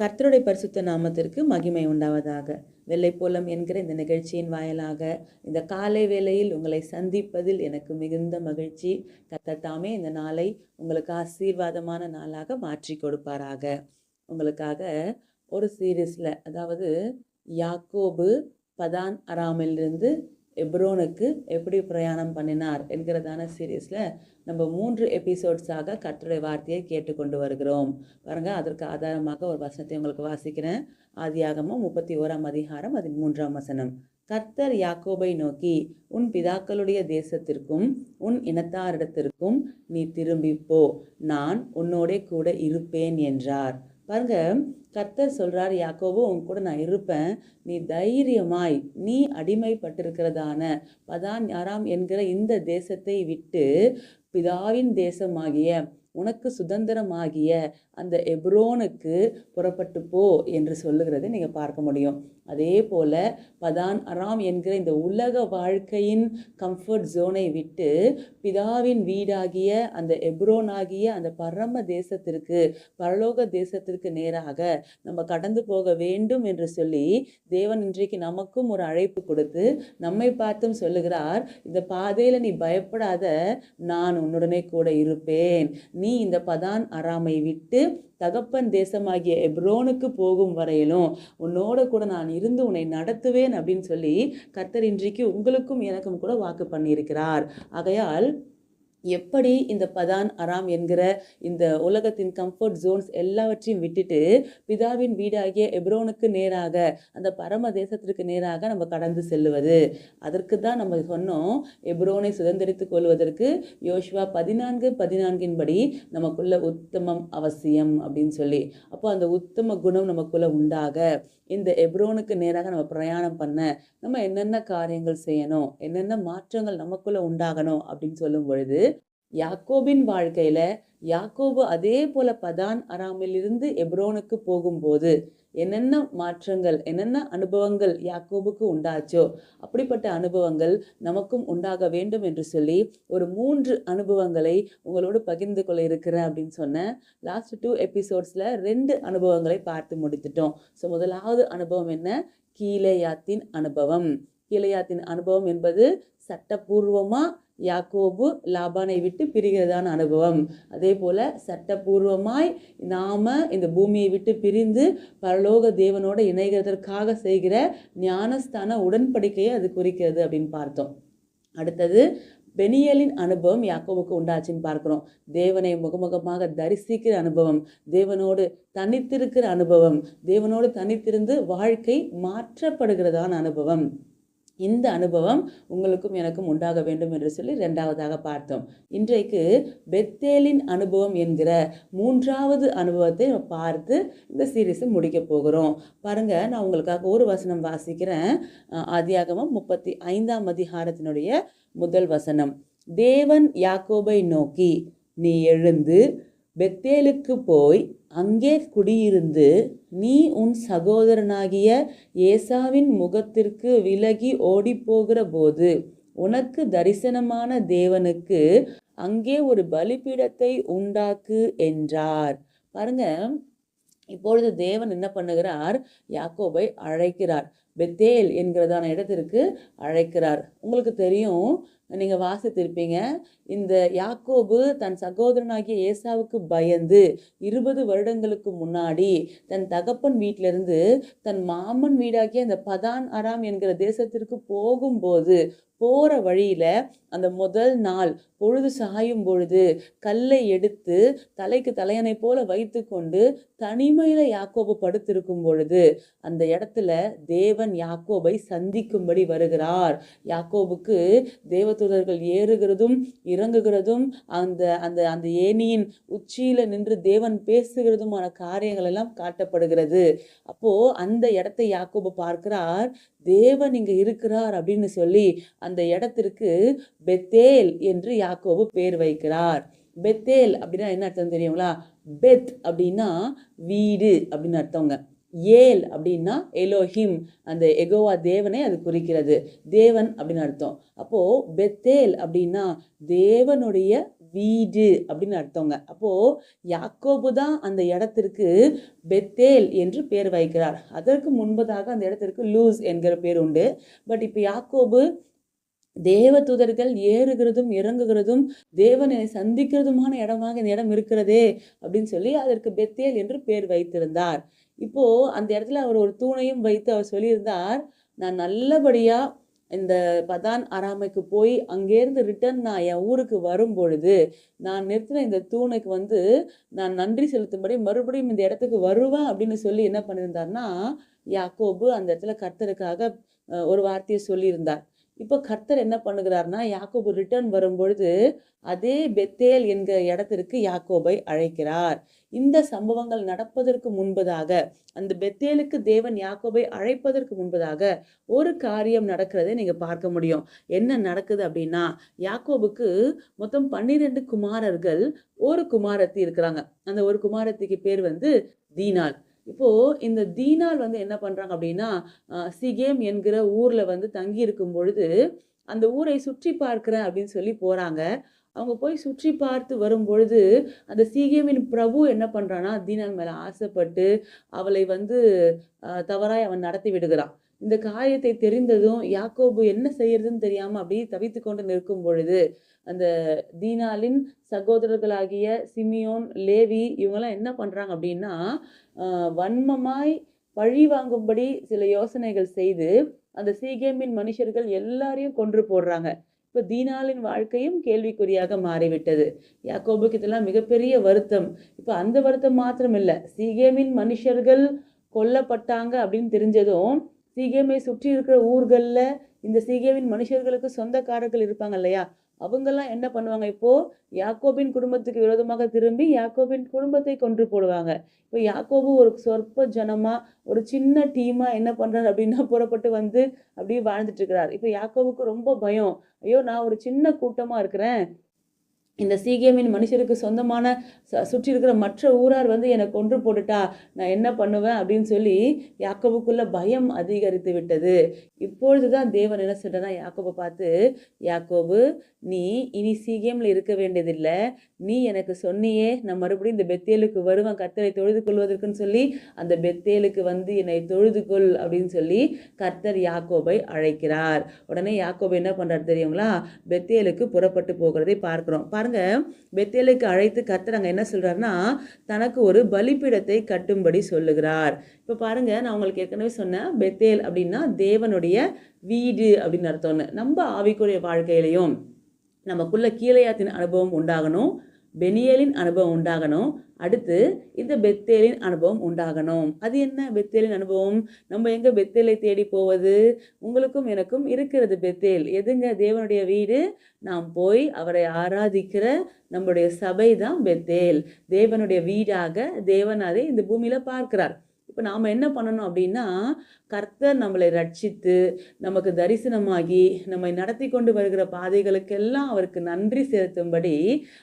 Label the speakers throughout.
Speaker 1: கர்த்தருடைய பரிசுத்த நாமத்திற்கு மகிமை உண்டாவதாக. வெள்ளைப்போலம் என்கிற இந்த நிகழ்ச்சியின் வாயிலாக இந்த காலை வேளையில் உங்களை சந்திப்பதில் எனக்கு மிகுந்த மகிழ்ச்சி. கத்தத்தாமே இந்த நாளை உங்களுக்கு ஆசீர்வாதமான நாளாக மாற்றி கொடுப்பாராக. உங்களுக்காக ஒரு சீரீஸில் அதாவது யாக்கோபு பதான் அராமிலிருந்து எப்ரோனுக்கு எப்படி பிரயாணம் பண்ணினார் என்கிறதான சீரீஸில் நம்ம மூன்று எபிசோட்ஸாக கட்டுரை வார்த்தையை கேட்டுக்கொண்டு வருகிறோம். பாருங்கள் அதற்கு ஆதாரமாக ஒரு வசனத்தை உங்களுக்கு வாசிக்கிறேன். ஆதியாகமும் முப்பத்தி ஓராம் அதிகாரம் அதன் மூன்றாம் வசனம். கர்த்தர் யாக்கோபை நோக்கி உன் பிதாக்களுடைய தேசத்திற்கும் உன் இனத்தாரிடத்திற்கும் நீ திரும்பி போ. நான் உன்னோடே கூட இருப்பேன் என்றார். பாருங்க கர்த்தர் சொல்கிறார் யாக்கோவோ உன் கூட நான் இருப்பேன். நீ தைரியமாய் நீ அடிமைப்பட்டிருக்கிறதான. பதான் யாராம் என்கிற இந்த தேசத்தை விட்டு பிதாவின் தேசமாகிய உனக்கு சுதந்திரமாகிய அந்த எப்ரோனுக்கு புறப்பட்டு போ என்று சொல்லுகிறதை நீங்கள் பார்க்க முடியும். அதே போல் பதான் அராம் என்கிற இந்த உலக வாழ்க்கையின் கம்ஃபர்ட் ஜோனை விட்டு பிதாவின் வீடாகிய அந்த எப்ரோன் ஆகிய அந்த பரம தேசத்திற்கு பரலோக தேசத்திற்கு நேராக நம்ம கடந்து போக வேண்டும் என்று சொல்லி தேவன் இன்றைக்கு நமக்கும் ஒரு அழைப்பு கொடுத்து நம்மை பார்த்தும் சொல்லுகிறார் இந்த பாதையில் நீ பயப்படாத நான் உன்னுடனே கூட இருப்பேன். நீ இந்த பதான் அராமை விட்டு தகப்பன் தேசமாகிய எப்ரோனுக்கு போகும் வரையிலும் உன்னோட கூட நான் இருந்து உன்னை நடத்துவேன் அப்படின்னு சொல்லி கர்த்தர் இன்றைக்கு உங்களுக்கும் எனக்கும் கூட வாக்கு பண்ணியிருக்கிறார். ஆகையால் எப்படி இந்த பதான் அராம் என்கிற இந்த உலகத்தின் கம்ஃபர்ட் ஜோன்ஸ் எல்லாவற்றையும் விட்டுட்டு பிதாவின் வீடாகிய எப்ரோனுக்கு நேராக அந்த பரம தேசத்திற்கு நேராக நம்ம கடந்து செல்லுவது. அதற்கு தான் நம்ம சொன்னோம் எப்ரோனை சுதந்திரித்துக் கொள்வதற்கு யோசுவா பதினான்கு பதினான்கின் படி நமக்குள்ள உத்தமம் அவசியம் அப்படின்னு சொல்லி. அப்போ அந்த உத்தம குணம் நமக்குள்ள உண்டாக. இந்த எப்ரோனுக்கு நேராக நம்ம பிரயாணம் பண்ண நம்ம என்னென்ன காரியங்கள் செய்யணும் என்னென்ன மாற்றங்கள் நமக்குள்ளே உண்டாகணும் அப்படின்னு சொல்லும் பொழுது யாக்கோபின் வாழ்க்கையில் யாக்கோபு அதே போல பதான் அராமிலிருந்து எப்ரோனுக்கு போகும்போது என்னென்ன மாற்றங்கள் என்னென்ன அனுபவங்கள் யாக்கோபுக்கு உண்டாச்சோ அப்படிப்பட்ட அனுபவங்கள் நமக்கும் உண்டாக வேண்டும் என்று சொல்லி ஒரு மூன்று அனுபவங்களை உங்களோடு பகிர்ந்து கொள்ள இருக்கிறேன் அப்படின்னு சொன்னேன் லாஸ்ட் டூ எபிசோட்ஸில் ரெண்டு அனுபவங்களை பார்த்து முடித்துட்டோம். ஸோ முதலாவது அனுபவம் என்ன? கீழையாத்தின் அனுபவம். கீழையாத்தின் அனுபவம் என்பது சட்டப்பூர்வமாக யாக்கோபு லாபானை விட்டு பிரிகிறதான அனுபவம். அதே போல் சட்டப்பூர்வமாய் நாம் இந்த பூமியை விட்டு பிரிந்து பரலோக தேவனோடு இணைகிறதற்காக செய்கிற ஞானஸ்தான உடன்படிக்கையை அது குறிக்கிறது அப்படின்னு பார்த்தோம். அடுத்தது பெனியலின் அனுபவம் யாக்கோவுக்கு உண்டாச்சுன்னு பார்க்குறோம். தேவனை முகமுகமாக தரிசிக்கிற அனுபவம் தேவனோடு தனித்திருக்கிற அனுபவம் தேவனோடு தனித்திருந்து வாழ்க்கை மாற்றப்படுகிறதான அனுபவம். இந்த அனுபவம் உங்களுக்கும் எனக்கும் உண்டாக வேண்டும் என்று சொல்லி ரெண்டாவதாக பார்த்தோம். இன்றைக்கு பெத்தேலின் அனுபவம் என்கிற மூன்றாவது அனுபவத்தை பார்த்து இந்த சீரீஸை முடிக்க போகிறோம். பாருங்கள் நான் உங்களுக்காக ஒரு வசனம் வாசிக்கிறேன். ஆதியாகமம் முப்பத்தி ஐந்தாம் அதிகாரத்தினுடைய முதல் வசனம். தேவன் யாக்கோபை நோக்கி நீ எழுந்து பெத்தேலுக்கு போய் அங்கே குடியிருந்து நீ உன் சகோதரனாகிய ஏசாவின் முகத்திற்கு விலகி ஓடிப்போகிற போது உனக்கு தரிசனமான தேவனுக்கு அங்கே ஒரு பலிபீடத்தை உண்டாக்கு என்றார். பாருங்க இப்பொழுது தேவன் என்ன பண்ணுகிறார்? யாக்கோபை அழைக்கிறார். பெத்தேல் என்கிறதான இடத்திற்கு அழைக்கிறார். உங்களுக்கு தெரியும் நீங்கள் வாசித்திருப்பீங்க. இந்த யாக்கோபு தன் சகோதரனாகிய ஏசாவுக்கு பயந்து இருபது வருடங்களுக்கு முன்னாடி தன் தகப்பன் வீட்டிலிருந்து தன் மாமன் வீடாகிய அந்த பதான் அராம் என்கிற தேசத்திற்கு போகும்போது போகிற வழியில் அந்த முதல் நாள் பொழுது சாயும் பொழுது கல்லை எடுத்து தலைக்கு தலையணை போல வைத்து கொண்டு தனிமையில் யாக்கோபு படுத்திருக்கும் பொழுது அந்த இடத்துல தேவன் யாக்கோபை சந்திக்கும்படி வருகிறார். யாக்கோபுக்கு தேவதூதர்கள் ஏறுகிறதும் இறங்குகிறதும் அந்த அந்த அந்த ஏணியின் உச்சியில் நின்று தேவன் பேசுகிறதுமான காரியங்கள் எல்லாம் காட்டப்படுகிறது. அப்போது அந்த இடத்தை யாக்கோபு பார்க்கிறார். தேவன் இங்கே இருக்கிறார் அப்படின்னு சொல்லி அந்த இடத்திற்கு பெத்தேல் என்று யாக்கோபு பேர் வைக்கிறார். பெத்தேல் அப்படின்னா என்ன அர்த்தம் தெரியுங்களா? பெத் அப்படின்னா வீடு அப்படின்னு அர்த்தங்க. ஏல் அப்படின்னா எலோஹிம் அந்த எகோவா தேவனை அது குறிக்கிறது. தேவன் அப்படின்னு அர்த்தம். அப்போது பெத்தேல் அப்படின்னா தேவனுடைய வீடு அப்படின்னு அர்த்தவங்க அப்போது யாக்கோபு தான் அந்த இடத்திற்கு பெத்தேல் என்று பேர் வைக்கிறார். அதற்கு முன்பதாக அந்த இடத்திற்கு லூஸ் என்கிற பேர் உண்டு. பட் இப்போ யாக்கோபு தேவதூதர்கள் ஏறுகிறதும் இறங்குகிறதும் தேவனை சந்திக்கிறதுமான இடமாக இந்த இடம் இருக்கிறதே அப்படின்னு சொல்லி அதற்கு பெத்தேல் என்று பேர் வைத்திருந்தார். இப்போ அந்த இடத்துல அவர் ஒரு தூணையும் வைத்து அவர் சொல்லியிருந்தார் நான் நல்லபடியாக இந்த பதான் அராமைக்கு போய் அங்கேருந்து ரிட்டர்ன் நான் என் ஊருக்கு வரும் பொழுது நான் நிறுத்தின இந்த தூணுக்கு வந்து நான் நன்றி செலுத்தும்படி மறுபடியும் இந்த இடத்துக்கு வருவேன் அப்படின்னு சொல்லி என்ன பண்ணியிருந்தார்னா யாக்கோபு அந்த இடத்துல கர்த்தருக்காக ஒரு வார்த்தையை சொல்லியிருந்தார். இப்போ கர்த்தர் என்ன பண்ணுகிறார்னா யாக்கோபு ரிட்டர்ன் வரும்பொழுது அதே பெத்தேல் என்கிற இடத்திற்கு யாக்கோபை அழைக்கிறார். இந்த சம்பவங்கள் நடப்பதற்கு முன்பதாக அந்த பெத்தேலுக்கு தேவன் யாக்கோபை அழைப்பதற்கு முன்பதாக ஒரு காரியம் நடக்கிறதை நீங்கள் பார்க்க முடியும். என்ன நடக்குது அப்படின்னா யாக்கோபுக்கு மொத்தம் பன்னிரெண்டு குமாரர்கள் ஒரு குமாரத்தி இருக்கிறாங்க. அந்த ஒரு குமாரத்திக்கு பேர் வந்து தீனாள். இப்போது இந்த தீனால் வந்து என்ன பண்ணுறாங்க அப்படின்னா சிகேம் என்கிற ஊரில் வந்து தங்கி இருக்கும் பொழுது அந்த ஊரை சுற்றி பார்க்குறேன் அப்படின்னு சொல்லி போகிறாங்க அவங்க போய் சுற்றி பார்த்து வரும் பொழுது அந்த சீகேமின் பிரபு என்ன பண்ணுறான்னா தீனாள் மேலே ஆசைப்பட்டு அவளை வந்து தவறாய் அவன் நடத்தி விடுகிறான். இந்த காரியத்தை தெரிந்ததும் யாக்கோபு என்ன செய்யறதுன்னு தெரியாம அப்படியே தவித்து கொண்டு நிற்கும் பொழுது அந்த தீனாலின் சகோதரர்களாகிய சிமியோன் லேவி இவங்கெல்லாம் என்ன பண்றாங்க அப்படின்னா வன்மமாய் பழி வாங்கும்படி சில யோசனைகள் செய்து அந்த சீகேமின் மனுஷர்கள் எல்லாரையும் கொன்று போடுறாங்க. இப்போ தீனாலின் வாழ்க்கையும் கேள்விக்குறியாக மாறிவிட்டது. யாக்கோபுக்கு இதெல்லாம் மிகப்பெரிய வருத்தம். இப்போ அந்த வருத்தம் மாத்திரம் இல்லை சீகேமின் மனுஷர்கள் கொல்லப்பட்டாங்க அப்படின்னு தெரிஞ்சதும் சீகேமை சுற்றி இருக்கிற ஊர்களில் இந்த சீகேவின் மனுஷர்களுக்கு சொந்தக்காரர்கள் இருப்பாங்க இல்லையா? அவங்கெல்லாம் என்ன பண்ணுவாங்க? இப்போது யாக்கோபின் குடும்பத்துக்கு விரோதமாக திரும்பி யாக்கோபின் குடும்பத்தை கொன்று போடுவாங்க. இப்போ யாக்கோபு ஒரு சொற்ப ஜனமாக ஒரு சின்ன டீமாக என்ன பண்ணுறாரு அப்படின்னா புறப்பட்டு வந்து அப்படியே வாழ்ந்துட்டு இருக்கிறார். இப்போ யாக்கோபுக்கு ரொம்ப பயம். ஐயோ நான் ஒரு சின்ன கூட்டமாக இருக்கிறேன். இந்த சீகியமின் மனுஷருக்கு சொந்தமான ச- சுற்றி இருக்கிற மற்ற ஊரார் வந்து என்னை கொன்று போட்டுட்டா நான் என்ன பண்ணுவேன் அப்படின்னு சொல்லி யாக்கோவுக்குள்ள பயம் அதிகரித்து விட்டது. இப்பொழுதுதான் தேவன் என்ன சொல்றனா யாக்கோவை பார்த்து யாக்கோபு நீ இனி சீகியமில் இருக்க வேண்டியதில்லை. நீ எனக்கு சொன்னியே நான் மறுபடியும் இந்த பெத்தேலுக்கு வருவேன். கர்த்தரை தொழுது கொள்வதற்குன்னு சொல்லி அந்த பெத்தேலுக்கு வந்து என்னை தொழுது கொள் அப்படின்னு சொல்லி கர்த்தர் யாக்கோபை அழைக்கிறார். உடனே யாக்கோபை என்ன பண்ணுறாரு தெரியுங்களா? பெத்தேலுக்கு புறப்பட்டு போகிறதை பார்க்கிறோம். பாருங்க பெத்தேலுக்கு அழைத்து கர்த்தர் அங்கே என்ன சொல்கிறாருன்னா தனக்கு ஒரு பலிப்பீடத்தை கட்டும்படி சொல்லுகிறார். இப்போ பாருங்க நான் உங்களுக்கு ஏற்கனவே சொன்னேன் பெத்தேல் அப்படின்னா தேவனுடைய வீடு அப்படின்னு அர்த்தம்னு நம்ம ஆவிக்குரிய வாழ்க்கையிலையும் நமக்குள்ள கீழையாத்தின் அனுபவம் உண்டாகணும் பெனியலின் அனுபவம் உண்டாகணும் அடுத்து இந்த பெத்தேலின் அனுபவம் உண்டாகணும். அது என்ன பெத்தேலின் அனுபவம்? நம்ம எங்க பெத்தேலை தேடி போவது? உங்களுக்கும் எனக்கும் இருக்கிறது பெத்தேல். எதுங்க? தேவனுடைய வீடு. நாம் போய் அவரை ஆராதிக்கிற நம்முடைய சபை தான் பெத்தேல். தேவனுடைய வீடாக தேவன் அதை இந்த பூமியில பார்க்கிறார். இப்போ நாம் என்ன பண்ணணும் அப்படின்னா கர்த்தர் நம்மளை ரட்சித்து நமக்கு தரிசனமாகி நம்மை நடத்தி கொண்டு வருகிற பாதைகளுக்கெல்லாம் அவருக்கு நன்றி செலுத்தும்படி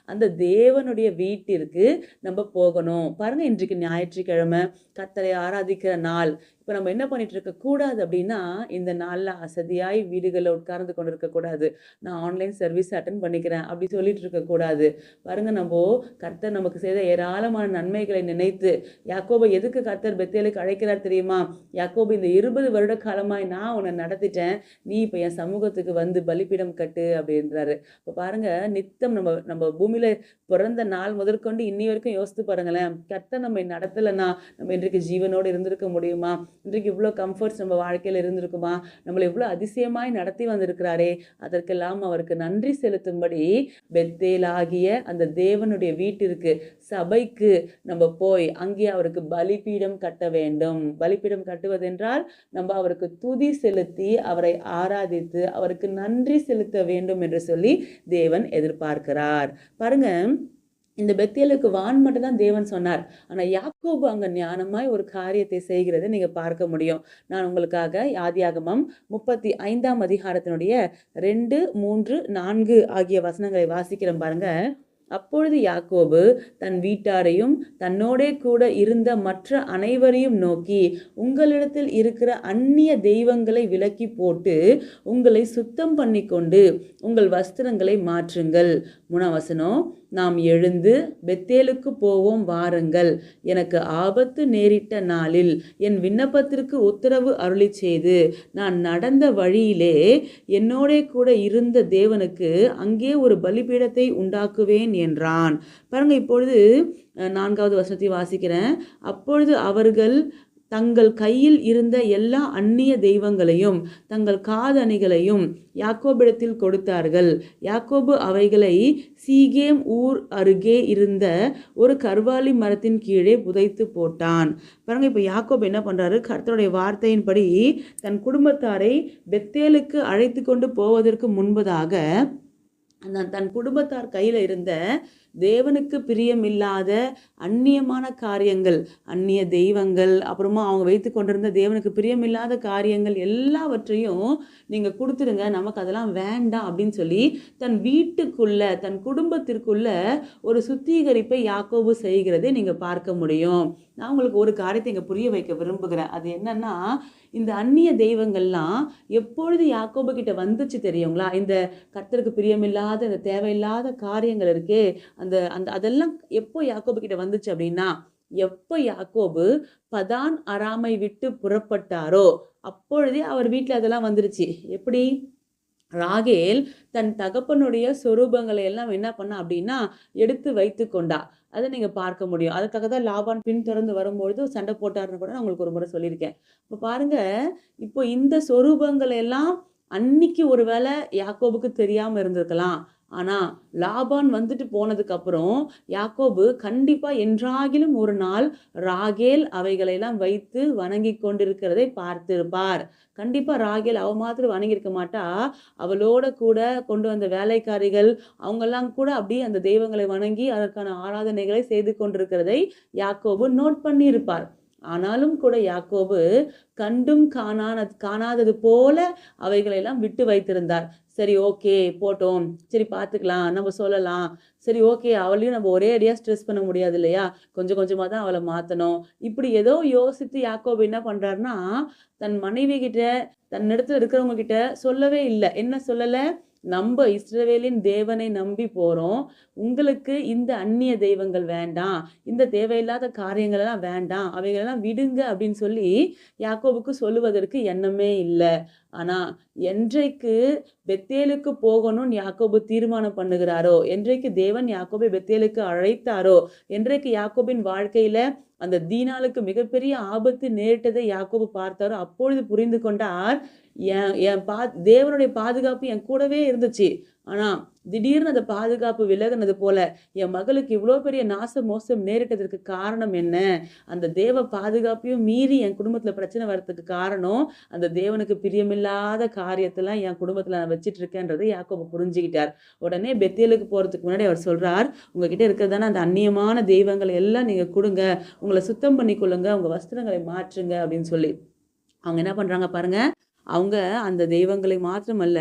Speaker 1: அந்த தேவனுடைய வீட்டிற்கு நம்ம போகணும். பாருங்க இன்றைக்கு ஞாயிற்றுக்கிழமை. கர்த்தரை ஆராதிக்கிற நாள். இப்போ நம்ம என்ன பண்ணிட்டு இருக்க கூடாது அப்படின்னா இந்த நாளில் அசதியாய் வீடுகளில் உட்கார்ந்து கொண்டு இருக்கக்கூடாது நான் ஆன்லைன் சர்வீஸ் அட்டன் பண்ணிக்கிறேன் அப்படி சொல்லிட்டு இருக்கக்கூடாது பாருங்க நம்ம கர்த்தர் நமக்கு செய்த ஏராளமான நன்மைகளை நினைத்து யாக்கோபை எதுக்கு கர்த்தர் பெத்தேலுக்கு அழைக்கிறார் தெரியுமா? யாக்கோபு இந்த இருபது வருட காலமாய் நான் உன்னை நடத்திட்டேன். நீ இப்போ என் சமூகத்துக்கு வந்து பலிப்பீடம் கட்டு அப்படின்றாரு. இப்போ பாருங்க நித்தம் நம்ம நம்ம பூமியில பிறந்த நாள் முதற்கொண்டு இன்னி வரைக்கும் யோசித்து பாருங்களேன். கர்த்தர் நம்மை நடத்தலைன்னா நம்ம இன்றைக்கு ஜீவனோடு இருந்திருக்க முடியுமா? இன்றைக்கு இவ்வளோ கம்ஃபர்ட்ஸ் நம்ம வாழ்க்கையில் இருந்திருக்குமா? நம்மளை இவ்வளோ அதிசயமாய் நடத்தி வந்திருக்கிறாரே. அதற்கெல்லாம் அவருக்கு நன்றி செலுத்தும்படி பெத்தேலாகிய அந்த தேவனுடைய வீட்டிற்கு சபைக்கு நம்ம போய் அங்கே அவருக்கு பலிபீடம் கட்ட வேண்டும். பலிபீடம் கட்டுவதென்றால் நம்ம அவருக்கு துதி செலுத்தி அவரை ஆராதித்து அவருக்கு நன்றி செலுத்த வேண்டும் என்று சொல்லி தேவன் எதிர்பார்க்கிறார். பாருங்க இந்த பெத்தியலுக்கு வான் மட்டும் தான் தேவன் சொன்னார். ஆனால் யாக்கோபு அங்கே ஞானமாய் ஒரு காரியத்தை செய்கிறதை நீங்கள் பார்க்க முடியும். நான் உங்களுக்காக ஆதியாகமம் முப்பத்தி ஐந்தாம் அதிகாரத்தினுடைய ரெண்டு மூன்று நான்கு ஆகிய வசனங்களை வாசிக்கிறேன் பாருங்கள் அப்பொழுது யாக்கோபு தன் வீட்டாரையும் தன்னோடே கூட இருந்த மற்ற அனைவரையும் நோக்கி உங்களிடத்தில் இருக்கிற அந்நிய தெய்வங்களை விலக்கி போட்டு உங்களை சுத்தம் பண்ணிக்கொண்டு உங்கள் வஸ்திரங்களை மாற்றுங்கள். முனவசனம் நாம் எழுந்து பெத்தேலுக்கு போவோம் வாருங்கள். எனக்கு ஆபத்து நேரிட்ட நாளில் என் விண்ணப்பத்திற்கு உத்தரவு அருளி செய்து நான் நடந்த வழியிலே என்னோடே கூட இருந்த தேவனுக்கு அங்கே ஒரு பலிபீடத்தை உண்டாக்குவேன் என்றான். பாருங்க இப்பொழுது நான்காவது வசனத்தை வாசிக்கிறேன். அப்பொழுது அவர்கள் தங்கள் கையில் இருந்த எல்லா அந்நிய தெய்வங்களையும் தங்கள் காதணிகளையும் யாக்கோபிடத்தில் கொடுத்தார்கள். யாக்கோபு அவைகளை சீகேம் ஊர் அருகே இருந்த ஒரு கர்வாலி மரத்தின் கீழே புதைத்து போட்டான். பாருங்க இப்போ யாக்கோபு என்ன பண்றாரு? கர்த்தருடைய வார்த்தையின்படி தன் குடும்பத்தாரை பெத்தேலுக்கு அழைத்து கொண்டு போவதற்கு முன்பதாக நான் தன் குடும்பத்தார் கையில் இருந்த தேவனுக்கு பிரியமில்லாத அந்நியமான காரியங்கள் அந்நிய தெய்வங்கள் அப்புறமா அவங்க வைத்து கொண்டிருந்த தேவனுக்கு பிரியமில்லாத காரியங்கள் எல்லாவற்றையும் நீங்கள் கொடுத்துருங்க. நமக்கு அதெல்லாம் வேண்டாம் அப்படின்னு சொல்லி தன் வீட்டுக்குள்ள தன் குடும்பத்திற்குள்ள ஒரு சுத்திகரிப்பை யாக்கோபு செய்கிறதை நீங்கள் பார்க்க முடியும். நான் உங்களுக்கு ஒரு காரியத்தை இங்கே புரிய வைக்க விரும்புகிறேன். அது என்னன்னா இந்த அந்நிய தெய்வங்கள்லாம் எப்பொழுது யாக்கோபு கிட்ட வந்துச்சு தெரியுங்களா? இந்த கர்த்தருக்கு பிரியமில்லாத இந்த தேவையில்லாத காரியங்கள் இருக்கே அந்த அந்த அதெல்லாம் எப்போ யாக்கோபு கிட்ட வந்துச்சு அப்படின்னா எப்போ யாக்கோபு பதான் அராமை விட்டு புறப்பட்டாரோ அப்பொழுதே அவர் வீட்டில் அதெல்லாம் வந்துருச்சு. எப்படி? ராகேல் தன் தகப்பனுடைய சொரூபங்களை எல்லாம் என்ன பண்ணா அப்படின்னா எடுத்து வைத்து கொண்டா. அதை நீங்கள் பார்க்க முடியும். அதுக்காக தான் லாபான் பின் வரும்பொழுது சண்டை போட்டாருன்னு கூட நான் உங்களுக்கு ஒரு முறை சொல்லியிருக்கேன். இப்போ பாருங்க இப்போ இந்த சொரூபங்களை எல்லாம் அன்னைக்கு ஒருவேளை யாக்கோபுக்கு தெரியாமல் இருந்திருக்கலாம். ஆனால் லாபான் வந்துட்டு போனதுக்கு அப்புறம் யாக்கோபு கண்டிப்பாக என்றாகிலும் ஒரு நாள் ராகேல் அவைகளெல்லாம் வைத்து வணங்கி கொண்டிருக்கிறதை பார்த்திருப்பார். கண்டிப்பாக ராகேல் அவ மாத்திரம் வணங்கியிருக்க மாட்டா. அவளோட கூட கொண்டு வந்த வேலைக்காரிகள் அவங்கெல்லாம் கூட அப்படியே அந்த தெய்வங்களை வணங்கி அதற்கான ஆராதனைகளை செய்து கொண்டிருக்கிறதை யாக்கோபு நோட் பண்ணியிருப்பார். ஆனாலும் கூட யாக்கோபு கண்டும் காணான காணாதது போல அவைகளெல்லாம் விட்டு வைத்திருந்தார். சரி ஓகே போட்டோம். சரி பார்த்துக்கலாம் நம்ம சொல்லலாம். சரி ஓகே அவளையும் நம்ம ஒரே அடியாக ஸ்ட்ரெஸ் பண்ண முடியாது இல்லையா? கொஞ்சம் கொஞ்சமாக தான் அவளை மாற்றணும் இப்படி ஏதோ யோசித்து யாக்கோபு என்ன பண்ணுறாருன்னா தன் மனைவி கிட்ட தன்னிடத்துல இருக்கிறவங்க கிட்ட சொல்லவே இல்லை. என்ன சொல்லலை? நம்ம இஸ்ரவேலின் தேவனை நம்பி போகிறோம் உங்களுக்கு இந்த அந்நிய தெய்வங்கள் வேண்டாம். இந்த தேவையில்லாத காரியங்களெல்லாம் வேண்டாம். அவைகளெல்லாம் விடுங்க அப்படின்னு சொல்லி யாக்கோபுக்கு சொல்லுவதற்கு எண்ணமே இல்லை. ஆனால் என்றைக்கு பெத்தேலுக்கு போகணும்னு யாக்கோபு தீர்மானம் பண்ணுகிறாரோ என்றைக்கு தேவன் யாக்கோபை பெத்தேலுக்கு அழைத்தாரோ என்றைக்கு யாக்கோபின் வாழ்க்கையில் அந்த தீனாளுக்கு மிகப்பெரிய ஆபத்து நேரிட்டதை யாக்கோபு பார்த்தாரோ அப்பொழுது புரிந்து கொண்டார் என் என் பா தேவனுடைய பாதுகாப்பு என் கூடவே இருந்துச்சு. ஆனால் திடீர்னு அந்த பாதுகாப்பு விலகுனது போல என் மகளுக்கு இவ்வளோ பெரிய நாச மோசம் நேரிட்டதற்கு காரணம் என்ன? அந்த தேவ பாதுகாப்பையும் மீறி என் குடும்பத்தில் பிரச்சனை வர்றதுக்கு காரணம் அந்த தேவனுக்கு பிரியமில்லாத காரியத்தெல்லாம் என் குடும்பத்தில் நான் வச்சிட்டு இருக்கேன்றதை யாக்கோபு புரிஞ்சுக்கிட்டார். உடனே பெத்தேலுக்கு போகிறதுக்கு முன்னாடி அவர் சொல்கிறார் உங்ககிட்ட இருக்கிறதான அந்த அந்நியமான தெய்வங்களை எல்லாம் நீங்கள் கொடுங்க உங்களை சுத்தம் பண்ணி கொள்ளுங்க உங்கள் வஸ்திரங்களை மாற்றுங்க அப்படின்னு சொல்லி. அவங்க என்ன பண்ணுறாங்க பாருங்கள் அவங்க அந்த தெய்வங்களை மாத்திரமல்ல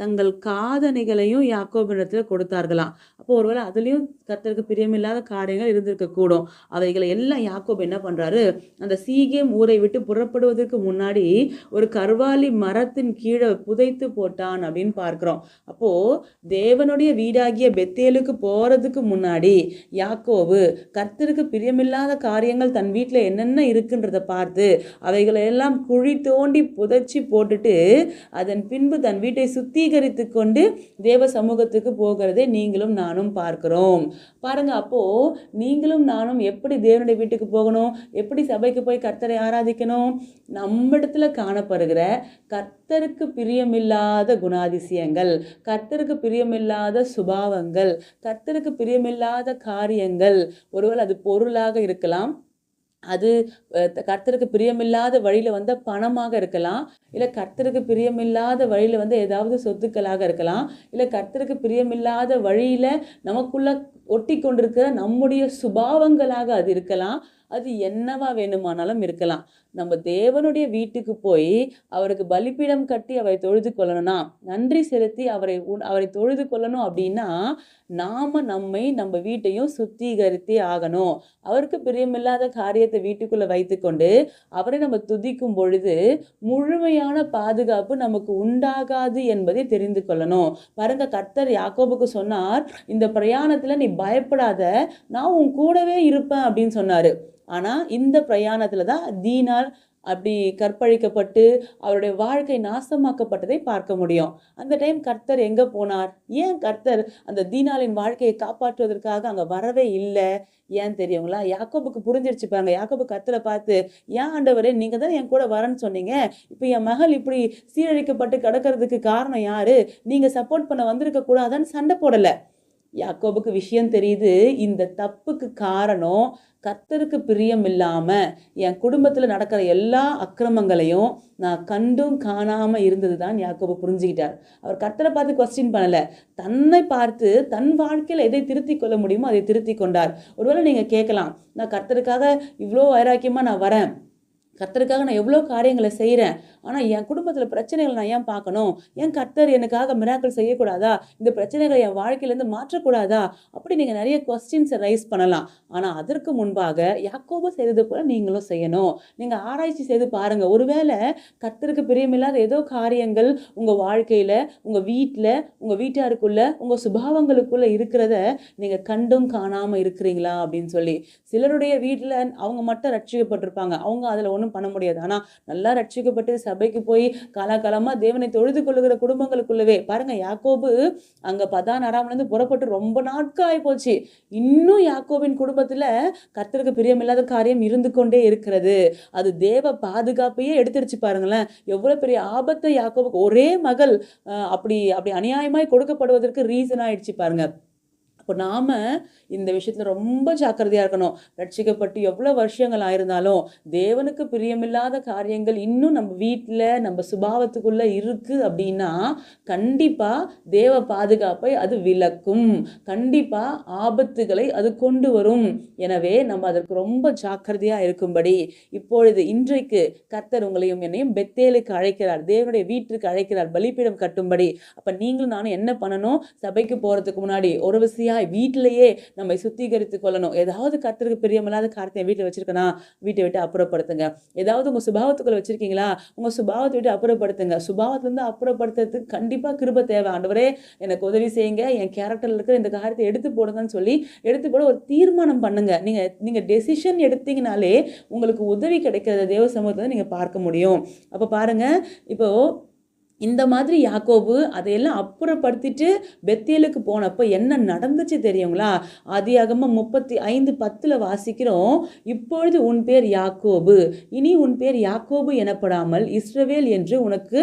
Speaker 1: தங்கள் காதணிகளையும் யாக்கோபிடத்தில் கொடுத்தார்களாம். அப்போ ஒருவேளை அதுலேயும் கர்த்தருக்கு பிரியமில்லாத காரியங்கள் இருந்திருக்கக்கூடும். அவைகளை எல்லாம் யாக்கோப் என்ன பண்ணுறாரு அந்த சீகேம் ஊரை விட்டு புறப்படுவதற்கு முன்னாடி ஒரு கர்வாலி மரத்தின் கீழே புதைத்து போட்டான் அப்படின்னு பார்க்குறோம். அப்போது தேவனுடைய வீடாகிய பெத்தேலுக்கு போகிறதுக்கு முன்னாடி யாக்கோவு கர்த்தருக்கு பிரியமில்லாத காரியங்கள் தன் வீட்டில் என்னென்ன இருக்குன்றதை பார்த்து அவைகளை எல்லாம் குழி தோண்டி புதைச்சி போட்டுட்டு அதன் பின்பு தன் வீட்டை சுற்றி சுத்திகரித்து கொண்டு தேவ சமூகத்துக்கு போகிறதை நீங்களும் நானும் பார்க்கிறோம். பாருங்க அப்போ நீங்களும் நானும் எப்படி தேவனுடைய வீட்டுக்கு போகணும்? எப்படி சபைக்கு போய் கர்த்தரை ஆராதிக்கணும்? நம்மிடத்துல காணப்படுகிற கர்த்தருக்கு பிரியமில்லாத குணாதிசயங்கள் கர்த்தருக்கு பிரியமில்லாத சுபாவங்கள் கர்த்தருக்கு பிரியமில்லாத காரியங்கள் ஒருவேளை அது பொருளாக இருக்கலாம். அது த- கர்த்தருக்கு பிரியமில்லாத வழியில் வந்து பணமாக இருக்கலாம். இல்லை கர்த்தருக்கு பிரியமில்லாத வழியில் வந்து ஏதாவது சொத்துக்களாக இருக்கலாம். இல்லை கர்த்தருக்கு பிரியமில்லாத வழியில் நமக்குள்ள ஒட்டி கொண்டிருக்கிற நம்முடைய சுபாவங்களாக அது இருக்கலாம். அது என்னவா வேணுமானாலும் இருக்கலாம். நம்ம தேவனுடைய வீட்டுக்கு போய் அவருக்கு பலிப்பீடம் கட்டி அவரை தொழுது கொள்ளணும்னா நன்றி செலுத்தி அவரை உண்- அவரை தொழுது கொள்ளணும் அப்படின்னா நாம் நம்மை நம்ம வீட்டையும் சுத்திகரித்தே ஆகணும். அவருக்கு பிரியமில்லாத காரியத்தை வீட்டுக்குள்ளே வைத்துக்கொண்டு அவரை நம்ம துதிக்கும் பொழுது முழுமையான பாதுகாப்பு நமக்கு உண்டாகாது என்பதை தெரிந்து கொள்ளணும். பாருங்க கர்த்தர் யாக்கோபுக்கு சொன்னார் இந்த பிரயாணத்தில் நீ பயப்படாத நான் உன் கூடவே இருப்பேன் அப்படின்னு சொன்னார். ஆனால் இந்த பிரயாணத்தில் தான் தீனால் அப்படி கற்பழிக்கப்பட்டு அவருடைய வாழ்க்கை நாசமாக்கப்பட்டதை பார்க்க முடியும். அந்த டைம் கர்த்தர் எங்கே போனார்? ஏன் கர்த்தர் அந்த தீனாலின் வாழ்க்கையை காப்பாற்றுவதற்காக அங்கே வரவே இல்லை? ஏன் தெரியுங்களா? யாக்கோபுக்கு புரிஞ்சிருச்சு பாருங்க. யாக்கோபு கர்த்தரை பார்த்து ஏன் ஆண்டவரே நீங்கள் தான் என் கூட வரேன்னு சொன்னீங்க? இப்போ என் மகள் இப்படி சீரழிக்கப்பட்டு கிடக்கிறதுக்கு காரணம் யார்? நீங்கள் சப்போர்ட் பண்ண வந்திருக்க கூடாதான்னு சண்டை போடலை. யாக்கோபுக்கு விஷயம் தெரியுது. இந்த தப்புக்கு காரணம் கத்தருக்கு பிரியம் இல்லாமல் என் குடும்பத்தில் நடக்கிற எல்லா அக்கிரமங்களையும் நான் கண்டும் காணாமல் இருந்தது தான் யாக்கோபு புரிஞ்சுக்கிட்டார். அவர் கத்தரை பார்த்து கொஸ்டின் பண்ணலை. தன்னை பார்த்து தன் வாழ்க்கையில் எதை திருத்தி கொள்ள முடியுமோ அதை திருத்தி கொண்டார். ஒருவேளை நீங்கள் கேட்கலாம் நான் கர்த்தருக்காக இவ்வளோ வைராக்கியமாக நான் வரேன். கர்த்தருக்காக நான் எவ்வளோ காரியங்களை செய்கிறேன் ஆனால் என் குடும்பத்தில் பிரச்சனைகளை நான் ஏன் பார்க்கணும்? ஏன் கர்த்தர் எனக்காக மிராக்கள் செய்யக்கூடாதா? இந்த பிரச்சனைகளை என் வாழ்க்கையிலேருந்து மாற்றக்கூடாதா? அப்படி நீங்கள் நிறைய கொஸ்டின்ஸை ரைஸ் பண்ணலாம். ஆனால் அதற்கு முன்பாக யாக்கோபு செய்தது போல நீங்களும் செய்யணும். நீங்கள் ஆராய்ச்சி செய்து பாருங்கள் ஒருவேளை கர்த்தருக்கு பிரியமில்லாத ஏதோ காரியங்கள் உங்கள் வாழ்க்கையில் உங்கள் வீட்டில் உங்கள் வீட்டாருக்குள்ளே உங்கள் சுபாவங்களுக்குள்ளே இருக்கிறத நீங்கள் கண்டும் காணாமல் இருக்கிறீங்களா அப்படின்னு சொல்லி. சிலருடைய வீட்டில் அவங்க மட்டும் ரட்சிக்கப்பட்டிருப்பாங்க. அவங்க அதில் ஒன்றும் பண்ண முடியாது. ஆனால் நல்லா ரட்சிக்கப்பட்டு சபைக்கு போய் காலாகாலமாக தேவனை தொழுது கொள்ளுகிற குடும்பங்களுக்குள்ளவே பாருங்க யாக்கோபு அங்கே பதான் அறாமலேருந்து புறப்பட்டு ரொம்ப நாட்கள் போச்சு. இன்னும் யாக்கோபின் குடும்பத்தில் கர்த்தருக்கு பிரியமில்லாத காரியம் இருந்து கொண்டே இருக்கிறது. அது தேவ பாதுகாப்பையே எடுத்துருச்சு பாருங்களேன். எவ்வளோ பெரிய ஆபத்தை யாக்கோபுக்கு ஒரே மகள் அஹ், அப்படி அப்படி அநியாயமாய் கொடுக்கப்படுவதற்கு ரீசன் ஆயிடுச்சு பாருங்க. அப்போ நாம் இந்த விஷயத்தில் ரொம்ப ஜாக்கிரதையாக இருக்கணும். ரட்சிக்கப்பட்டு எவ்வளோ வருஷங்கள் ஆயிருந்தாலும் தேவனுக்கு பிரியமில்லாத காரியங்கள் இன்னும் நம்ம வீட்டில் நம்ம சுபாவத்துக்குள்ளே இருக்குது அப்படின்னா கண்டிப்பாக தேவ பாதுகாப்பை அது விலக்கும் கண்டிப்பாக ஆபத்துகளை அது கொண்டு வரும். எனவே நம்ம அதற்கு ரொம்ப ஜாக்கிரதையாக இருக்கும்படி இப்பொழுது இன்றைக்கு கர்த்தர் உங்களையும் என்னையும் பெத்தேலுக்கு அழைக்கிறார். தேவனுடைய வீட்டிற்கு அழைக்கிறார். பலிப்பீடம் கட்டும்படி. அப்போ நீங்களும் நானும் என்ன பண்ணணும்? சபைக்கு போகிறதுக்கு முன்னாடி ஒரு விசையாய் வீட்டிலேயே நம்ம சுத்திகரித்து கொள்ளணும். ஏதாவது கர்த்தருக்கு பிரியமில்லாத காரத்தை வீட்டில் வச்சிருக்கனா? வீட்டை விட்டு அப்புறப்படுத்துங்க. ஏதாவது உங்கள் சுபாவத்துக்குள்ள வச்சிருக்கீங்களா? உங்கள் சுபாவத்தை விட்டு அப்புறப்படுத்துங்க. சுபாவத்துலேருந்து அப்புறப்படுத்துறதுக்கு கண்டிப்பாக கிருப தேவை. ஆண்டவரே எனக்கு உதவி செய்யுங்க. என் கேரக்டரில் இருக்கிற இந்த காரியத்தை எடுத்து போடுங்கன்னு சொல்லி எடுத்து போட ஒரு தீர்மானம் பண்ணுங்க. நீங்கள் நீங்கள் டெசிஷன் எடுத்தீங்கனாலே உங்களுக்கு உதவி கிடைக்கிறத தேவ சமூகத்தை நீங்கள் பார்க்க முடியும். அப்போ பாருங்க இப்போது இந்த மாதிரி யாக்கோபு அதையெல்லாம் அப்புறப்படுத்திட்டு பெத்தேலுக்கு போனப்போ என்ன நடந்துச்சு தெரியுங்களா? அதிகமாக முப்பத்தி ஐந்து பத்தில் வாசிக்கிறோம் இப்பொழுது உன் பேர் யாக்கோபு. இனி உன் பேர் யாக்கோபு எனப்படாமல் இஸ்ரவேல் என்று உனக்கு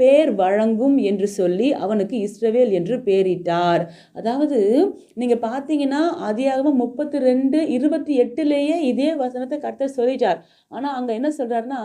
Speaker 1: பேர் வழங்கும் என்று சொல்லி அவனுக்கு இஸ்ரவேல் என்று பேரிட்டார். அதாவது நீங்கள் பார்த்தீங்கன்னா அதிகமாக முப்பத்தி ரெண்டு இருபத்தி எட்டுலேயே இதே வசனத்தை கர்த்தர் சொல்லிட்டார். ஆனால் அங்கே என்ன சொல்கிறாருன்னா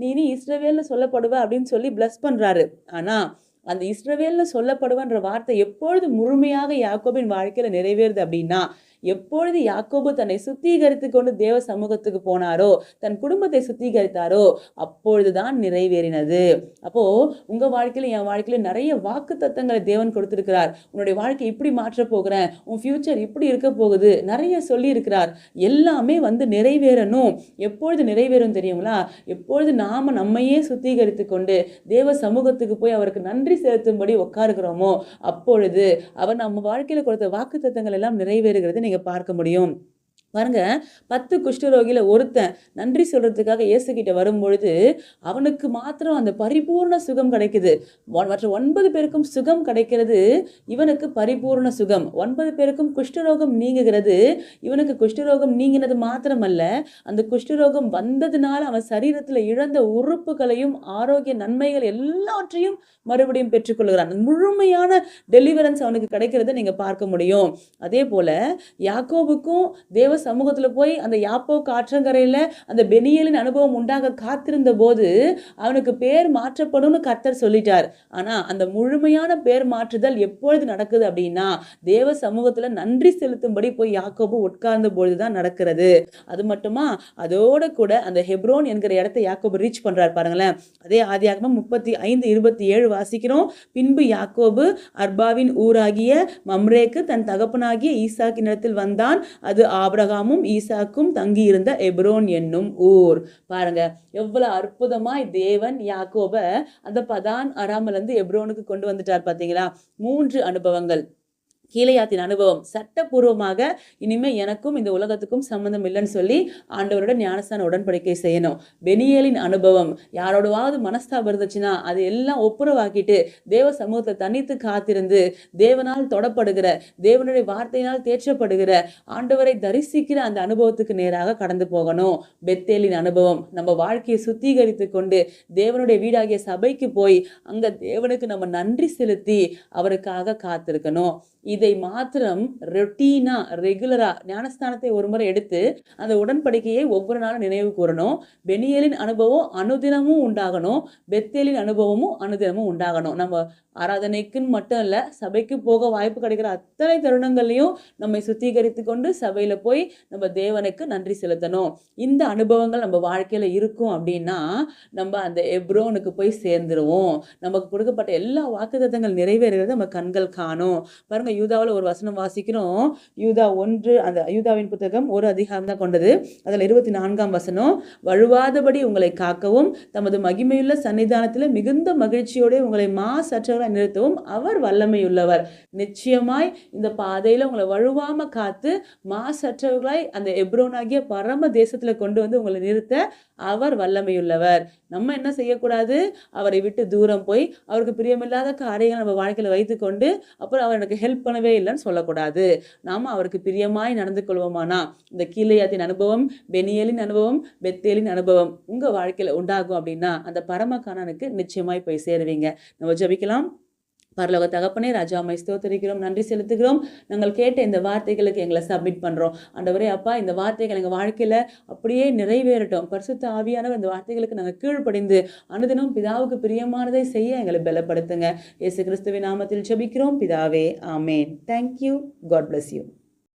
Speaker 1: நீ இனி இஸ்ரவேல்னு சொல்லப்படுவ அப்படின்னு சொல்லி ப்ளஸ் பண்ணுறாரு ஆனால் அந்த இஸ்ரவேலில் சொல்லப்படுவன்ற வார்த்தை எப்பொழுது முழுமையாக யாக்கோபின் வாழ்க்கையில் நிறைவேறுது அப்படின்னா எப்பொழுது யாக்கோபு தன்னை சுத்திகரித்து கொண்டு தேவ சமூகத்துக்கு போனாரோ தன் குடும்பத்தை சுத்திகரித்தாரோ அப்பொழுதுதான் நிறைவேறினது. அப்போ உங்க வாழ்க்கையில என் வாழ்க்கையில நிறைய வாக்கு தத்தங்களை தேவன் கொடுத்திருக்கிறார். உன்னுடைய வாழ்க்கை இப்படி மாற்ற போகிறேன். உன் ஃபியூச்சர் இப்படி இருக்க போகுது. நிறைய சொல்லி இருக்கிறார் எல்லாமே வந்து நிறைவேறணும். எப்பொழுது நிறைவேறும் தெரியுங்களா? எப்பொழுது நாம நம்மையே சுத்திகரித்து கொண்டு தேவ சமூகத்துக்கு போய் அவருக்கு நன்றி செலுத்தும்படி உட்காருகிறோமோ அப்பொழுது அவர் நம்ம வாழ்க்கையில கொடுத்த வாக்கு தத்தங்கள் எல்லாம் நிறைவேறுகிறது. நீங்கள் பார்க்க முடியும். பாருங்க பத்து குஷ்டரோகியில் ஒருத்தன் நன்றி சொல்கிறதுக்காக இயேசுகிட்ட வரும்பொழுது அவனுக்கு மாத்திரம் அந்த பரிபூர்ண சுகம் கிடைக்குது. மற்ற ஒன்பது பேருக்கும் சுகம் கிடைக்கிறது இவனுக்கு பரிபூர்ண சுகம். ஒன்பது பேருக்கும் குஷ்டரோகம் நீங்குகிறது இவனுக்கு குஷ்டரோகம் நீங்கினது மாத்திரமல்ல. அந்த குஷ்டரோகம் வந்ததுனால அவன் சரீரத்தில் இழந்த உறுப்புகளையும் ஆரோக்கிய நன்மைகள் எல்லாவற்றையும் மறுபடியும் பெற்றுக்கொள்கிறான். முழுமையான டெலிவரன்ஸ் அவனுக்கு கிடைக்கிறத நீங்கள் பார்க்க முடியும். அதே போல் யாக்கோவுக்கும் தேவ சமூகத்துல போய் அந்த யாப்போ காற்றங்கரையில அந்த பெனியலின் அனுபவம் உண்டாக காத்திருந்த போது அவனுக்கு பேர் மாற்றப்படும்னு கர்த்தர் சொல்லிட்டார். ஆனால் அந்த முழுமையான பேர் மாற்றுதல் எப்பொழுது நடக்குது அப்படின்னா தேவ சமூகத்தில் நன்றி செலுத்தும்படி போய் யாக்கோபு உட்கார்ந்த பொழுதுதான் நடக்கிறது. அது மட்டுமா? அதோட கூட அந்த ஹெப்ரோன் என்கிற இடத்தை யாக்கோபு ரீச் பண்றாரு பாருங்களேன். அதே ஆதியாகமம் முப்பத்தி ஐந்து இருபத்தி ஏழு வாசிக்கிறோம். பின்பு யாக்கோபு அர்பாவின் ஊராகிய மம்ரேக்கு தன் தகப்பனாகிய ஈசாக்கின் இடத்தில் வந்தான். அது ஆபிரகாமும் ஈசாக்கும் தங்கியிருந்த எப்ரோன் என்னும் ஊர். பாருங்க எவ்வளவு அற்புதமாய் தேவன் யாக்கோப அந்த பதான் அராமல இருந்து எப்ரோனுக்கு கொண்டு வந்துட்டார் பார்த்தீங்களா மூன்று அனுபவங்கள். கீழையாத்தின் அனுபவம் சட்டப்பூர்வமாக இனிமே எனக்கும் இந்த உலகத்துக்கும் சம்மந்தம் இல்லைன்னு சொல்லி ஆண்டவரோட ஞானஸ்தான உடன்படிக்கை செய்யணும். பெனியலின் அனுபவம் யாரோடவாவது மனஸ்தாபம் இருந்துச்சுன்னா அது எல்லாம் ஒப்புரவாக்கிட்டு தேவ சமூகத்தை தனித்து காத்திருந்து தேவனால் தொடப்படுகிற தேவனுடைய வார்த்தையினால் தேற்றப்படுகிற ஆண்டவரை தரிசிக்கிற அந்த அனுபவத்துக்கு நேராக கடந்து போகணும். பெத்தேலின் அனுபவம் நம்ம வாழ்க்கையை சுத்திகரித்து கொண்டு தேவனுடைய வீடாகிய சபைக்கு போய் அங்க தேவனுக்கு நம்ம நன்றி செலுத்தி அவருக்காக காத்திருக்கணும். இது இதை மாத்திரம் ரொட்டீனாக ரெகுலராக ஞானஸ்தானத்தை ஒரு முறை எடுத்து அந்த உடன்படிக்கையை ஒவ்வொரு நாளும் நினைவு கூறணும். பெனியலின் அனுபவம் அனுதினமும் உண்டாகணும். பெத்தேலின் அனுபவமும் அனுதினமும் உண்டாகணும். நம்ம ஆராதனைக்குன்னு மட்டும் இல்லை சபைக்கு போக வாய்ப்பு கிடைக்கிற அத்தனை தருணங்கள்லையும் நம்மை சுத்திகரித்து கொண்டு சபையில் போய் நம்ம தேவனுக்கு நன்றி செலுத்தணும். இந்த அனுபவங்கள் நம்ம வாழ்க்கையில் இருக்கும் அப்படின்னா நம்ம அந்த எப்ரோனுக்கு போய் சேர்ந்துருவோம். நமக்கு கொடுக்கப்பட்ட எல்லா வாக்குத்தங்கள் நிறைவேறுகிறத நம்ம கண்கள் காணும். பாருங்க யூதாவில் ஒரு வசனம் வாசிக்கிறோம். யூதா ஒன்று அந்த யூதாவின் புத்தகம் ஒரு அதிகாரம் தான் கொண்டது. அதில் இருபத்தி நான்காம் வசனம் வழுவாதபடி உங்களை காக்கவும் தமது மகிமையுள்ள சன்னிதானத்தில் மிகுந்த மகிழ்ச்சியோட உங்களை மாசற்றவராக நிறுத்தவும் அவர் வல்லமையுள்ளவர். நிச்சயமாய் இந்த பாதையில் உங்களை வழுவாம காத்து மாசற்றவர்களாய் அந்த எப்ரோனாகிய பரம தேசத்தில் கொண்டு வந்து உங்களை நிறுத்த அவர் வல்லமையுள்ளவர். நம்ம என்ன செய்யக்கூடாது? அவரை விட்டு தூரம் போய் அவருக்கு பிரியமில்லாத காரியங்களை நம்ம வாழ்க்கையில் வைத்துக்கொண்டு அப்புறம் அவர் எனக்கு ஹெல்ப் பண்ணவே இல்லைன்னு சொல்லக்கூடாது. நாம அவருக்கு பிரியமாய் நடந்து கொள்வோமானா? இந்த கீழையாத்தின் அனுபவம் பெனியலின் அனுபவம் பெத்தேலின் அனுபவம் உங்க வாழ்க்கையில உண்டாகும் அப்படின்னா அந்த பரமக்கானனுக்கு நிச்சயமாய் போய் சேருவீங்க. நம்ம ஜபிக்கலாம். பரலோக தகப்பனே ராஜாமை ஸ்தோத்தரிக்கிறோம் நன்றி செலுத்துகிறோம். நாங்கள் கேட்ட இந்த வார்த்தைகளுக்கு எங்களை சப்மிட் பண்ணுறோம் ஆண்டவரே அப்பா இந்த வார்த்தைகள் எங்கள் வாழ்க்கையில் அப்படியே நிறைவேறட்டும். பரிசுத்த ஆவியானவர் இந்த வார்த்தைகளுக்கு நாங்கள் கீழ்ப்படிந்து அனுதினம் பிதாவுக்கு பிரியமானதை செய்ய எங்களை பலப்படுத்துங்க. இயேசு கிறிஸ்துவின் நாமத்தில் ஜபிக்கிறோம். பிதாவே ஆமேன். Thank you God bless you